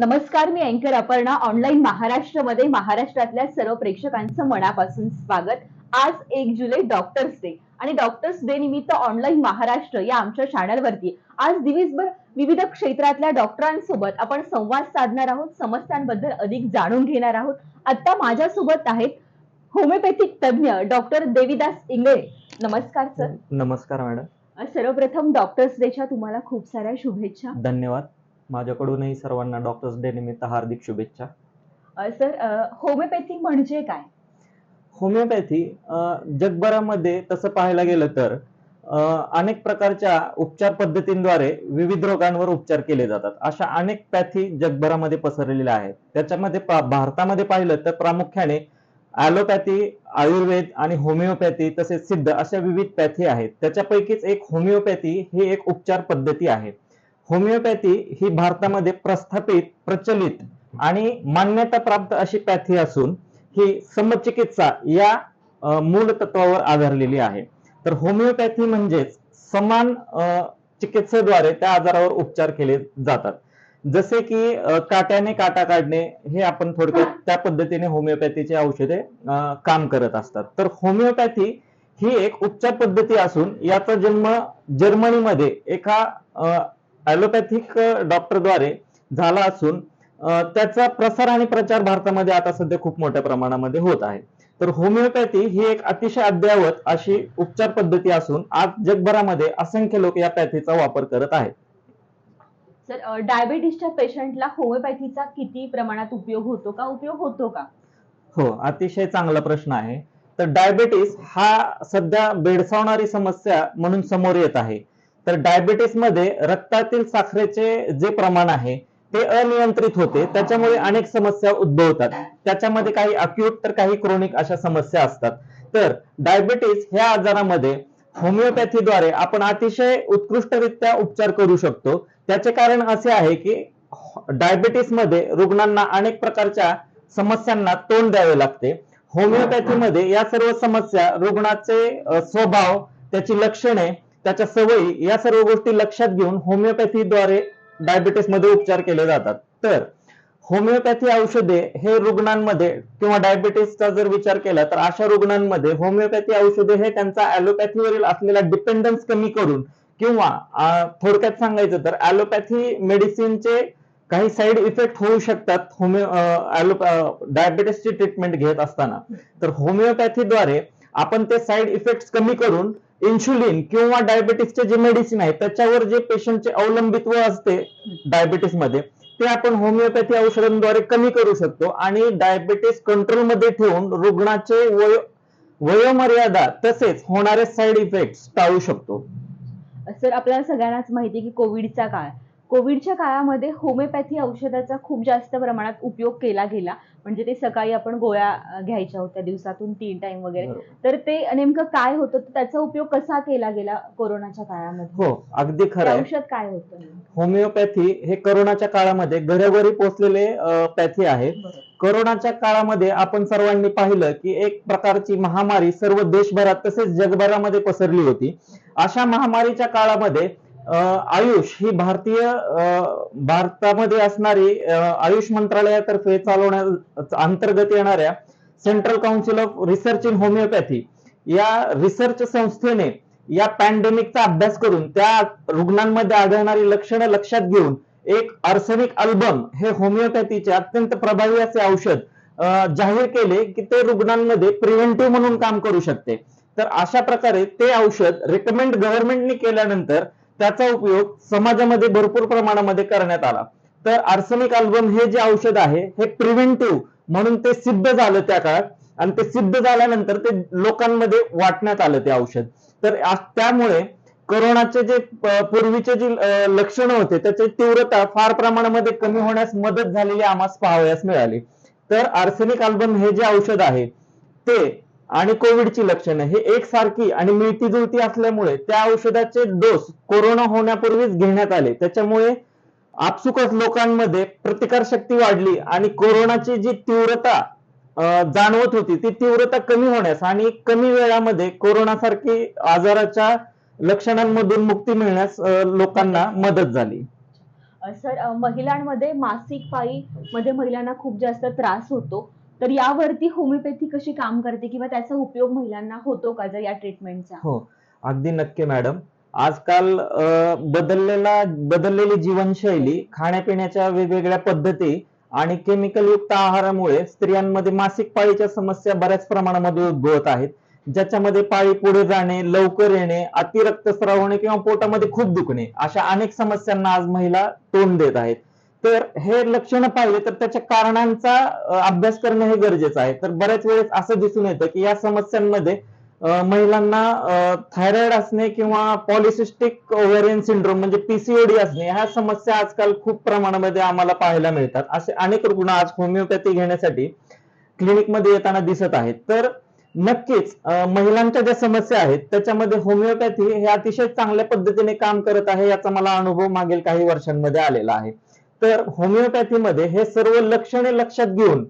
नमस्कार मी अँकर अपर्णा. ऑनलाईन महाराष्ट्रमध्ये महाराष्ट्रातल्या सर्व प्रेक्षकांचं मनापासून स्वागत. आज एक जुलै डॉक्टर्स डे आणि डॉक्टर्स डे निमित्त ऑनलाईन महाराष्ट्र या आमच्या चॅनलवरती आज दिवसभर विविध क्षेत्रातल्या डॉक्टरांसोबत आपण संवाद साधणार आहोत. समस्यांबद्दल अधिक जाणून घेणार आहोत. आता माझ्यासोबत आहेत होमिओपॅथिक तज्ज्ञ डॉक्टर देविदास इंगळे. नमस्कार सर नमस्कार मॅडम सर्वप्रथम डॉक्टर्स डेच्या तुम्हाला खूप साऱ्या शुभेच्छा. धन्यवाद. माझ्याकडूनही सर्वांना डॉक्टर्स डे निमित्त हार्दिक शुभेच्छा. सर होमिओपॅथी म्हणजे काय? होमिओपॅथी जगभरामध्ये तसं पाहायला गेलं तर अनेक प्रकारच्या उपचार पद्धतींद्वारे विविध रोगांवर उपचार केले जातात. अशा अनेक पॅथी जगभरामध्ये पसरलेल्या आहेत. त्याच्यामध्ये भारतामध्ये पाहिलं तर प्रामुख्याने ॲलोपॅथी आयुर्वेद आणि होमिओपॅथी तसेच सिद्ध अशा विविध पॅथी आहेत. त्याच्यापैकीच एक होमिओपॅथी ही एक उपचार पद्धती आहे. होमिओपॅथी ही भारतामध्ये प्रस्थापित प्रचलित आणि मान्यता प्राप्त अशी पॅथी असून ही समचिकित्सा या मूल मूळ तत्वावर आधारलेली आहे. तर होमिओपॅथी म्हणजेच समान चिकित्सेद्वारे त्या आजारावर उपचार केले जातात. जसे की काट्याने काटा काढणे हे आपण थोडक्यात त्या पद्धतीने होमिओपॅथीचे औषधे काम करत असतात. तर होमिओपॅथी ही एक उपचार पद्धती असून याचा जन्म जर्मनीमध्ये एका ॲलोपॅथिक डॉक्टरद्वारे झाला असून त्याचा प्रसार आणि प्रचार भारतामध्ये आता सध्या खूप मोठ्या प्रमाणामध्ये होत आहे. तर होमिओपॅथी ही एक अतिशय अद्ययावत अशी उपचार पद्धती असून आज जगभरामध्ये असंख्य लोक या पॅथीचा वापर करत आहेत. सर डायबिटीसच्या पेशंटला होमिओपॅथीचा किती प्रमाणात उपयोग होतो का? उपयोग होतो का? हो अतिशय चांगला प्रश्न आहे. तर डायबेटीस हा सध्या भेडसावणारी समस्या म्हणून समोर येत आहे. तर डायबेटीसमध्ये रक्तातील साखरेचे जे प्रमाण आहे ते अनियंत्रित होते. त्याच्यामुळे अनेक समस्या उद्भवतात. त्याच्यामध्ये काही अक्यूट तर काही क्रोनिक अशा समस्या असतात. तर डायबेटीस ह्या आजारामध्ये होमिओपॅथीद्वारे आपण अतिशय उत्कृष्टरित्या उपचार करू शकतो. त्याचे कारण असे आहे की डायबिटीसमध्ये रुग्णांना अनेक प्रकारच्या समस्यांना तोंड द्यावे लागते. होमिओपॅथीमध्ये या सर्व समस्या रुग्णाचे स्वभाव त्याची लक्षणे त्याच्या सवयी या सर्व गोष्टी लक्षात घेऊन होमिओपॅथीद्वारे डायबिटीसमध्ये उपचार केले जातात. तर होमिओपॅथी औषधे हे रुग्णांमध्ये किंवा डायबिटीसचा जर विचार केला तर अशा रुग्णांमध्ये होमिओपॅथी औषधे हे त्यांचा ॲलोपॅथीवरील असलेला डिपेंडन्स कमी करून किंवा थोडक्यात सांगायचं तर ॲलोपॅथी मेडिसिनचे काही साईड इफेक्ट होऊ शकतात होमिओ डायबिटीसची ट्रीटमेंट घेत असताना. तर होमिओपॅथीद्वारे आपण ते साईड इफेक्ट कमी करून इन्शुलिन किंवा डायबिटीसचे जे मेडिसिन आहे त्याच्यावर जे पेशंटचे अवलंबित्व असते डायबेटीसमध्ये ते आपण होमिओपॅथी औषधांद्वारे कमी करू शकतो. आणि डायबिटीस कंट्रोलमध्ये ठेवून रुग्णाचे वय वयोमर्यादा तसेच होणारे साईड इफेक्ट टाळू शकतो. सर आपल्याला सगळ्यांनाच माहिती आहे की कोविडचा काळ. कोविडच्या काळामध्ये होमिओपॅथी औषधाचा खूप जास्त प्रमाणात उपयोग केला गेला. म्हणजे ते सकाळी आपण गोळ्या घ्यायच्या होत्या दिवसातून तीन टाइम वगैरे. तर ते नेमकं काय होतं? त्याचा उपयोग कसा केला गेला कोरोनाच्या काळामध्ये? हो अगदी खरं औषध काय होतं होमिओपॅथी हे करोनाच्या काळामध्ये घरोघरी पोहोचलेले पॅथी आहे. कोरोनाच्या काळामध्ये आपण सर्वांनी पाहिलं की एक प्रकारची महामारी सर्व देशभरात तसेच जगभरामध्ये पसरली होती. अशा महामारीच्या काळामध्ये आयुष ही भारतीय भारतामध्ये असणारी आयुष मंत्रालयातर्फे चालवण्या अंतर्गत येणाऱ्या central council of research in homeopathy या रिसर्च संस्थेने या पॅन्डेमिकचा अभ्यास करून त्या रुग्णांमध्ये आढळणारी लक्षणं लक्षात घेऊन एक आर्सेनिक अल्बम हे होमिओपॅथीचे अत्यंत प्रभावी असे औषध जाहीर केले की ते रुग्णांमध्ये प्रिव्हेंटिव्ह म्हणून काम करू शकते. तर अशा प्रकारे ते औषध रेकमेंड गव्हर्नमेंटने केल्यानंतर त्याचा उपयोग समाजामध्ये भरपूर प्रमाणामध्ये करण्यात आला. तर आर्सेनिक अल्बम हे जे औषध आहे हे प्रिव्हेंटिव्ह म्हणून ते सिद्ध झालं त्या काळात. आणि ते सिद्ध झाल्यानंतर ते लोकांमध्ये वाटण्यात आलं ते औषध. तर त्यामुळे कोरोनाचे जे पूर्वीचे जे लक्षणं होते त्याची तीव्रता फार प्रमाणामध्ये कमी होण्यास मदत झालेली आम्हाला पाहावयास मिळाली. तर आर्सेनिक अल्बम हे जे औषध आहे ते आणि कोविडची लक्षणं हे एकसारखी आणि मिळती जुळती असल्यामुळे त्या औषधाचे डोस कोरोना होण्यापूर्वीच घेण्यात आले. त्याच्यामुळे आपसुकच लोकांमध्ये प्रतिकार शक्ती वाढली आणि कोरोनाची जी तीव्रता जाणवत होती ती तीव्रता कमी होण्यास आणि कमी वेळामध्ये कोरोनासारखी आजाराच्या लक्षणांमधून मुक्ती मिळण्यास लोकांना मदत झाली. सर महिलांमध्ये मासिक पाळी मध्ये महिलांना खूप जास्त त्रास होतो. तर यावरती होमिओपॅथी कशी काम करते किंवा त्याचा उपयोग महिलांना होतो का जर या ट्रीटमेंटचा हो अगदी नक्की मॅडम आजकाल बदललेला बदललेली जीवनशैली खाण्यापिण्याच्या वेगवेगळ्या पद्धती आणि केमिकल युक्त आहारामुळे स्त्रियांमध्ये मासिक पाळीच्या समस्या बऱ्याच प्रमाणामध्ये उद्भवत आहेत. ज्याच्यामध्ये पाळी पुढे जाणे लवकर येणे अतिरक्तस्राव होणे किंवा पोटामध्ये खूप दुखणे अशा अनेक समस्यांना आज महिला तोंड देत आहेत. तर हे लक्षणं पाहिले तर त्याच्या कारणांचा अभ्यास करणं हे गरजेचं आहे. तर बऱ्याच वेळेस असं दिसून येतं की या समस्यांमध्ये महिलांना थायरॉइड असणे किंवा पॉलिसिस्टिक ओव्हरियन सिंड्रोम म्हणजे पीसीओडी असणे ह्या समस्या आजकाल खूप प्रमाणामध्ये आम्हाला पाहायला मिळतात. असे अनेक रुग्ण आज होमिओपॅथी घेण्यासाठी क्लिनिकमध्ये येताना दिसत आहेत. तर नक्कीच महिलांच्या ज्या समस्या आहेत त्याच्यामध्ये होमिओपॅथी हे अतिशय चांगल्या पद्धतीने काम करत आहे याचा मला अनुभव मागील काही वर्षांमध्ये आलेला आहे. तर होमिओपॅथीमध्ये हे सर्व लक्षणे लक्षात घेऊन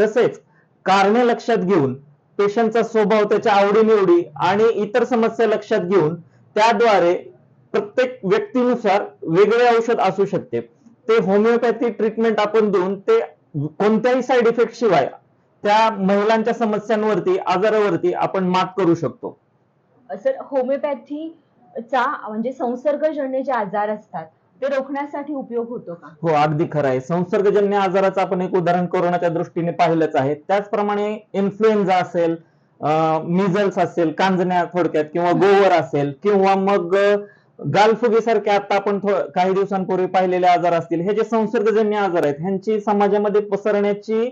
तसेच कारणे लक्षात घेऊन पेशंटचा स्वभाव त्याच्या आवडीनिवडी आणि इतर समस्या लक्षात घेऊन त्याद्वारे प्रत्येक व्यक्तीनुसार वेगळे औषध असू शकते. ते होमिओपॅथी ट्रीटमेंट आपण देऊन ते कोणत्याही साईड इफेक्ट शिवाय त्या महिलांच्या समस्यांवरती आजारावरती आपण मात करू शकतो. अ, सर होमिओपॅथीचा म्हणजे संसर्गजन्य जे आजार असतात ते रोखण्यासाठी उपयोग होतो का? हो अगदी खरं आहे. संसर्गजन्य आजाराचं आपण एक उदाहरण कोरोनाच्या दृष्टीने पाहिलंच आहे. त्याचप्रमाणे इन्फ्लुएन्झा असेल मिझल्स असेल कांजण्या थोडक्यात किंवा गोवर असेल किंवा मग गालफुगीसारखे आता आपण काही दिवसांपूर्वी पाहिलेले आजार असतील हे जे संसर्गजन्य आजार आहेत ह्यांची समाजामध्ये पसरण्याची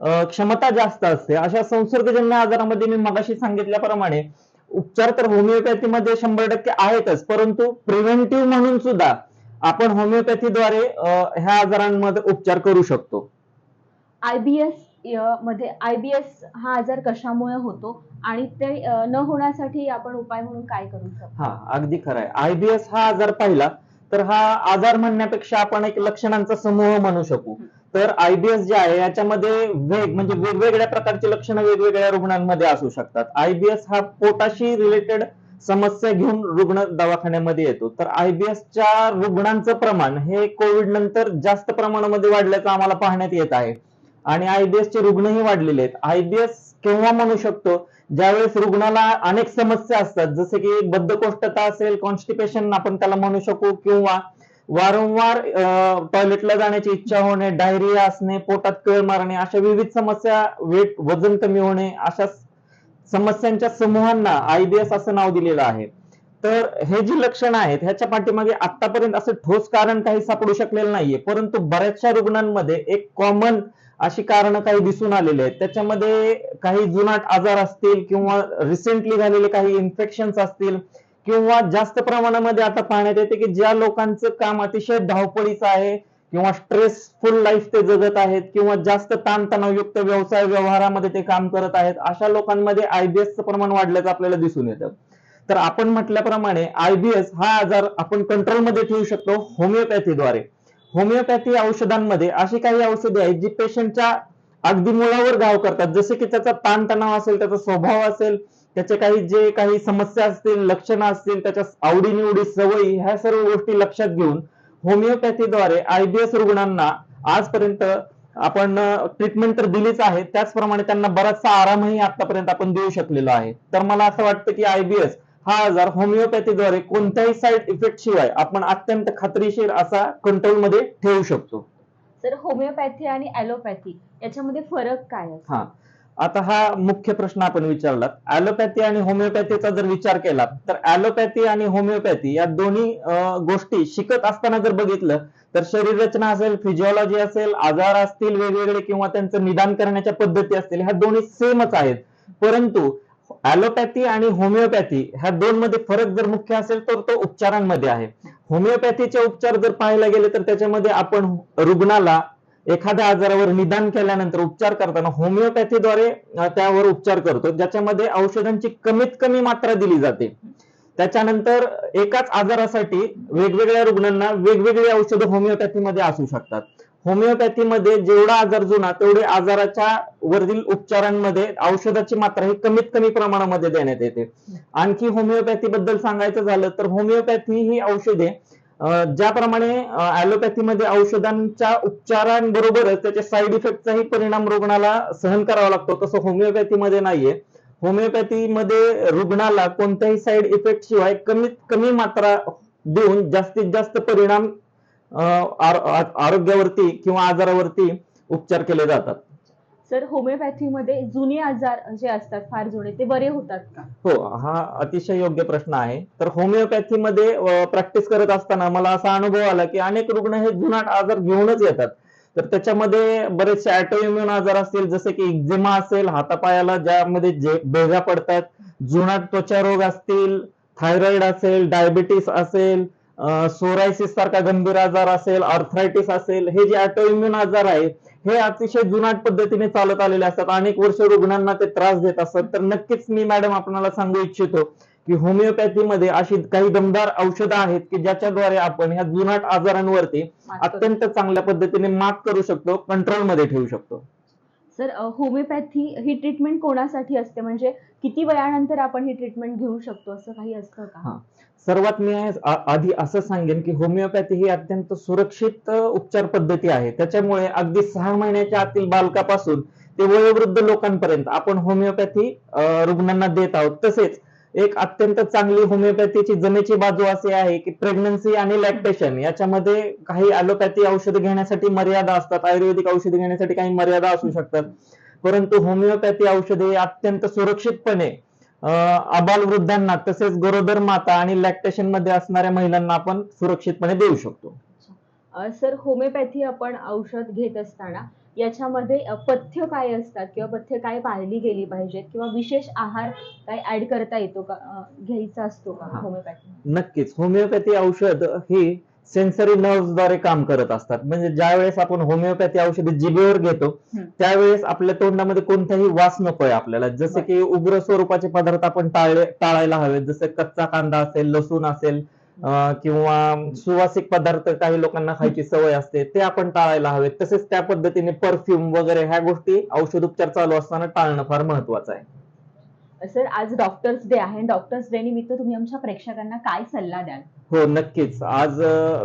क्षमता जास्त असते. अशा संसर्गजन्य आजारामध्ये मी मगाशी सांगितल्याप्रमाणे उपचार तर होमिओपॅथीमध्ये शंभर टक्के आहेतच परंतु प्रिव्हेंटिव्ह म्हणून सुद्धा आपण होमिओपॅथीद्वारे ह्या आजारांमध्ये उपचार करू शकतो. आयबीएसमध्ये आयबीएस हा आजार कशामुळे होतो आणि ते न होण्यासाठी आपण उपाय म्हणून काय करू शकतो? हा अगदी खरं आहे. आयबीएस हा आजार पाहिला तर हा आजार म्हणण्यापेक्षा आपण एक लक्षणांचा समूह म्हणू शकू. तर आयबीएस जे आहे याच्यामध्ये वेग म्हणजे वेगवेगळ्या प्रकारची लक्षणं वेगवेगळ्या रुग्णांमध्ये असू शकतात. आयबीएस हा पोटाशी रिलेटेड समस्या घेऊन रुग्ण दवाखान्यामध्ये येतो. तर आयबीएसच्या रुग्णांचं प्रमाण हे कोविड नंतर जास्त प्रमाणामध्ये वाढल्याचं आम्हाला पाहण्यात येत आहे. आणि आयबीएस चे रुग्णही वाढलेले आहेत. आयबीएस केव्हा म्हणू शकतो? ज्यावेळेस रुग्णाला अनेक समस्या असतात जसे की बद्धकोष्ठता असेल कॉन्स्टिपेशन आपण त्याला म्हणू शकू किंवा वारंवार टॉयलेटला जाण्याची इच्छा होणे डायरिया असणे पोटात कळ मारणे अशा विविध समस्या वेट वजन कमी होणे अशा समस्यांच्या समूहांना आयबीएस असं नाव दिलेलं आहे. तर हे जी लक्षणं आहेत ह्याच्या पाठीमागे आतापर्यंत असं ठोस कारण काही सापडू शकलेलं नाहीये. परंतु बऱ्याचशा रुग्णांमध्ये एक कॉमन अशी कारणं काही दिसून आलेली आहेत. त्याच्यामध्ये काही जुनाट आजार असतील किंवा रिसेंटली झालेले काही इन्फेक्शन्स असतील किंवा जास्त प्रमाणामध्ये आता पाहण्यात येते की ज्या लोकांचं काम अतिशय धावपळीचं आहे किंवा स्ट्रेसफुल लाईफ ते जगत आहेत किंवा जास्त ताणतणावयुक्त व्यवसाय व्यवहारामध्ये ते काम करत आहेत अशा लोकांमध्ये आयबीएसचं प्रमाण वाढल्याचं आपल्याला दिसून येतं. तर आपण म्हटल्याप्रमाणे आयबीएस हा आजार आपण कंट्रोलमध्ये ठेवू शकतो होमिओपॅथीद्वारे होमिओपॅथी औषधांमध्ये अशी काही औषधे आहेत जी पेशंटच्या अगदी मुळावर घाव करतात. जसे की त्याचा ताणतणाव असेल त्याचा स्वभाव असेल त्याचे काही जे काही समस्या असतील लक्षणं असतील त्याच्या आवडीनिवडी सवयी ह्या सर्व गोष्टी लक्षात घेऊन होमिओपॅथीद्वारे आयबीएस रुग्णांना आजपर्यंत आपण ट्रीटमेंट तर दिलीच आहे. त्याचप्रमाणे त्यांना बराचसा आरामही आतापर्यंत आपण देऊ शकलेलो आहे. तर मला असं वाटतं की आयबीएस हा आजार होमिओपॅथीद्वारे कोणत्याही साईड इफेक्ट शिवाय आपण अत्यंत खात्रीशीर असा कंट्रोलमध्ये ठेवू शकतो. सर होमिओपॅथी आणि ॲलोपॅथी याच्यामध्ये फरक काय हा. आता हा मुख्य प्रश्न आपण विचारला ॲलोपॅथी आणि होमिओपॅथीचा जर विचार केला तर ऍलोपॅथी आणि होमिओपॅथी या दोन्ही गोष्टी शिकत असताना जर बघितलं तर शरीर रचना असेल फिजिओलॉजी असेल आजार असतील वेगवेगळे किंवा त्यांचं निदान करण्याच्या पद्धती असतील ह्या दोन्ही सेमच आहेत. परंतु ऍलोपॅथी आणि होमिओपॅथी ह्या दोन मध्ये फरक जर मुख्य असेल तर तो उपचारांमध्ये आहे. होमिओपॅथीचे उपचार जर पाहायला गेले तर त्याच्यामध्ये आपण रुग्णाला एखाद्या आजारावर निदान केल्यानंतर उपचार करताना होमिओपॅथीद्वारे त्यावर उपचार करतो. ज्याच्यामध्ये औषधांची कमीत कमी मात्रा दिली जाते. त्याच्यानंतर एकाच आजारासाठी वेगवेगळ्या रुग्णांना वेगवेगळी औषधं होमिओपॅथीमध्ये असू शकतात. होमिओपॅथीमध्ये जेवढा आजार जुना तेवढे आजाराच्या वरील उपचारांमध्ये औषधाची मात्रा ही कमीत कमी प्रमाणामध्ये देण्यात येते. आणखी होमिओपॅथी बद्दल सांगायचं झालं तर होमिओपॅथी ही औषधे ज्याप्रमाणे ऍलोपॅथीमध्ये औषधांच्या उपचारांबरोबरच त्याचे साईड इफेक्टचाही परिणाम रुग्णाला सहन करावा लागतो. तसं होमिओपॅथीमध्ये नाहीये. होमिओपॅथीमध्ये रुग्णाला कोणत्याही साईड इफेक्ट शिवाय कमीत कमी मात्रा देऊन जास्तीत जास्त परिणाम आरोग्यावरती किंवा आजारावरती उपचार केले जातात. तर होमिओपॅथीमध्ये जुने आजार जे असतात फार जुने ते बरे होतात का? हो हा अतिशय योग्य प्रश्न आहे. तर होमिओपॅथीमध्ये प्रॅक्टिस करत असताना मला असा अनुभव आला की अनेक रुग्ण हे जुनाट आजार घेऊनच येतात. तर त्याच्यामध्ये बरेचसे ऑटोइम्युन आजार असतील जसे की एक्झिमा असेल हातापायाला ज्यामध्ये जे भेगा पडतात जुनाट त्वचा रोग असतील थायरॉइड असेल डायबिटीस असेल सोरायसिस सारखा गंभीर आजार असेल आर्थरायटिस असेल हे जे ऑटोइम्युन आजार आहेत हे अतिशय जुनाट पद्धतीने चालत आलेले असतात अनेक वर्ष रुग्णांना ते त्रास देत असतात तर नक्कीच मी मॅडम आपल्याला सांगू इच्छितो की होमिओपॅथीमध्ये अशी काही दमदार औषधं आहेत की ज्याच्याद्वारे आपण ह्या जुनाट आजारांवरती. अत्यंत चांगल्या पद्धतीने मात करू शकतो कंट्रोलमध्ये ठेवू शकतो सर होमिओपॅथी ही ट्रीटमेंट कोणासाठी असते? म्हणजे किती वयानंतर आपण ही ट्रीटमेंट घेऊ शकतो? असं काही असतं का? हा. सर्वात मी आधी असं सांगेन की होमिओपॅथी ही अत्यंत सुरक्षित उपचार पद्धती आहे. त्याच्यामुळे अगदी सहा महिन्याच्या आतील बालकापासून ते वयोवृद्ध लोकांपर्यंत आपण होमिओपॅथी रुग्णांना देत आहोत. तसेच एक अत्यंत चांगली होमिओपॅथीची जमेची बाजू असे आहे की प्रेग्नन्सी आणि लॅक्टेशन याच्यामध्ये काही अलोपॅथी औषध घेण्यासाठी मर्यादा असतात. आयुर्वेदिक औषध घेण्यासाठी काही मर्यादा असू शकतात. परंतु होमिओपॅथी औषधे अत्यंत सुरक्षितपणे अं, आबालवृद्धांना तसेच गरोदर माता आणि लॅक्टेशनमध्ये असणाऱ्या महिलांना आपण सुरक्षितपणे देऊ शकतो. सर होमिओपॅथी आपण औषध घेत असताना याच्यामध्ये पथ्य काय असतात किंवा पथ्य काय पाळली गेली पाहिजेत किंवा विशेष आहार काय ऍड करता येतो का? घ्यायचा असतो का. होमिओपॅथी? नक्कीच. होमिओपॅथी औषध ही सेन्सरी द्वारे काम करत असतात. म्हणजे ज्या वेळेस आपण होमिओपॅथी औषधे जिभेवर घेतो. त्यावेळेस आपल्या तोंडामध्ये कोणताही वास नकोय आपल्याला. जसे की उग्र स्वरूपाचे पदार्थ आपण टाळले टाळायला हवेत. जसे कच्चा कांदा असेल लसूण असेल किंवा सुवासिक पदार्थ काही लोकांना खायची सवय असते ते आपण टाळायला हवेत. तसेच त्या पद्धतीने परफ्यूम वगैरे ह्या गोष्टी औषध उपचार चालू असताना टाळणं फार महत्वाचं आहे. सर आज डॉक्टर्स डे आहे. डॉक्टर्स डे निमित्त तुम्ही आमच्या प्रेक्षकांना काय सल्ला द्याल? हो नक्कीच. आज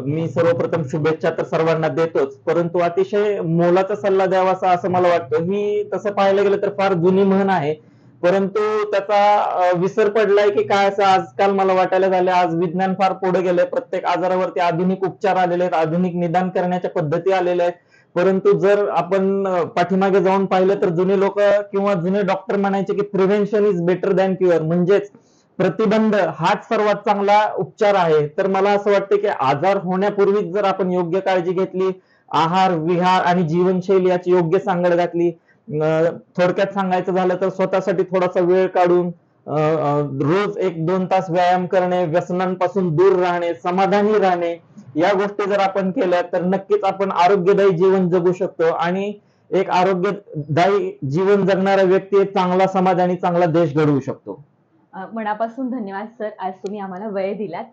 मी सर्वप्रथम शुभेच्छा तर सर्वांना देतोच. परंतु अतिशय मोलाचा सल्ला द्यावासा असं मला वाटतं. ही तसं पाहायला गेलं तर फार जुनी म्हण आहे. परंतु त्याचा विसर पडलाय की काय असं आजकाल मला वाटायला झालं आज विज्ञान फार पुढे गेलंय. प्रत्येक आजारावरती आधुनिक उपचार आलेले आहेत. आधुनिक निदान करण्याच्या पद्धती आलेल्या आहेत. परंतु जर आपण पाठीमागे जाऊन पाहिलं तर जुने लोक किंवा जुने डॉक्टर म्हणायचे की prevention is better than cure. म्हणजेच प्रतिबंध हाच सर्वात चांगला उपचार आहे. तर मला असं वाटतं की आजार होण्यापूर्वीच जर आपण योग्य काळजी घेतली आहार विहार आणि जीवनशैली याची योग्य सांगड घातली थोडक्यात सांगायचं झालं तर स्वतःसाठी थोडासा वेळ काढून रोज एक दोन तास व्यायाम करणे व्यसनांपासून दूर राहणे समाधानी राहणे या गोष्टी जर आपण केल्या तर नक्कीच आपण आरोग्यदायी जीवन जगू शकतो आणि एक आरोग्यदायी जीवन जगणारा व्यक्ती एक चांगला समाज आणि चांगला देश घडवू शकतो. मनापासून धन्यवाद सर. आज तुम्ही आम्हाला वेळ दिलात.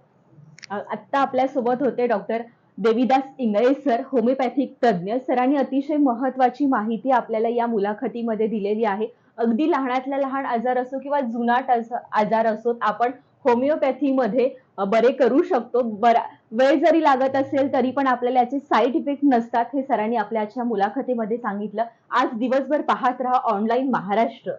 आत्ता आपल्यासोबत होते doctor Devidas Ingale sir homeopathic तज्ज्ञ. सरांनी अतिशय महत्वाची माहिती आपल्याला या मुलाखतीमध्ये दिलेली आहे. अगदी लहानातल्या लहान आजार असो किंवा जुनाट आजार असो आपण होमिओपॅथीमध्ये बरे करू शकतो. बरा वेळ जरी लागत असेल तरी पण आपल्याला याचे साईड इफेक्ट नसतात हे सरांनी आपल्याच्या मुलाखतीमध्ये सांगितलं. आज दिवसभर पाहत राहा ऑनलाईन महाराष्ट्र.